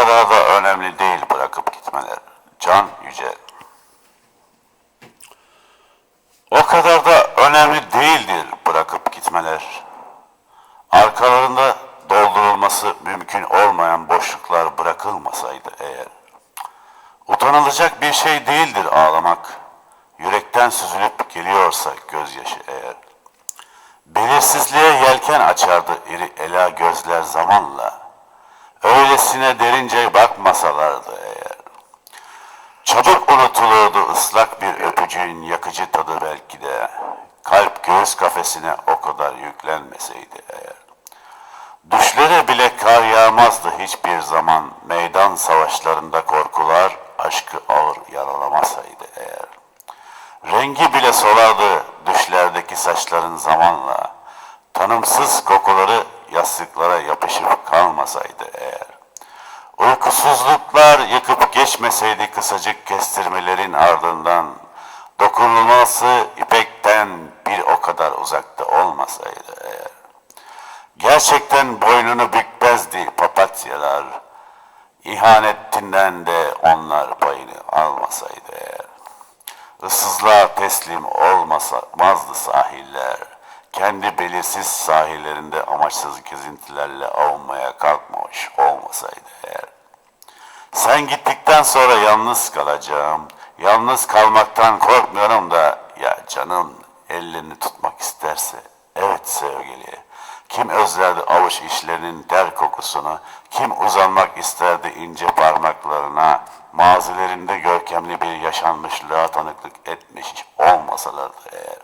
kadar da önemli değil bırakıp gitmeler. Can Yüce. O kadar da önemli değildir bırakıp gitmeler. Arkalarında doldurulması mümkün olmayan boşluklar bırakılmasaydı eğer. Utanılacak bir şey değildir ağlamak. Yürekten süzülüp geliyorsa gözyaşı eğer. Belirsizliğe yelken açardı iri ela gözler zamanla. Öylesine derince bakmasalardı eğer. Çabuk unutulurdu ıslak bir öpücüğün yakıcı tadı belki de. Kalp göğüs kafesine o kadar yüklenmeseydi eğer. Düşlere bile kar yağmazdı hiçbir zaman. Meydan savaşlarında korkular aşkı ağır yaralamasaydı eğer. Rengi bile solardı düşlerdeki saçların zamanla. Tanımsız kokuları yastıklara yapışıp kalmasaydı eğer. Uykusuzluklar yıkıp geçmeseydi kısacık kestirmelerin ardından, dokunulması ipekten bir o kadar uzakta olmasaydı eğer. Gerçekten boynunu bükmezdi papatyalar, ihanetinden de onlar payını almasaydı eğer. Issızlığa teslim olmazdı sahiller, kendi belirsiz sahillerinde amaçsız gezintilerle avunmaya kalkmamış olmasaydı eğer. Sen gittikten sonra yalnız kalacağım. Yalnız kalmaktan korkmuyorum da ya canım ellerini tutmak isterse. Evet sevgili. Kim özlerdi avuç işlerinin ter kokusunu, kim uzanmak isterdi ince parmaklarına, mazilerinde görkemli bir yaşanmışlığa tanıklık etmiş olmasalardı eğer.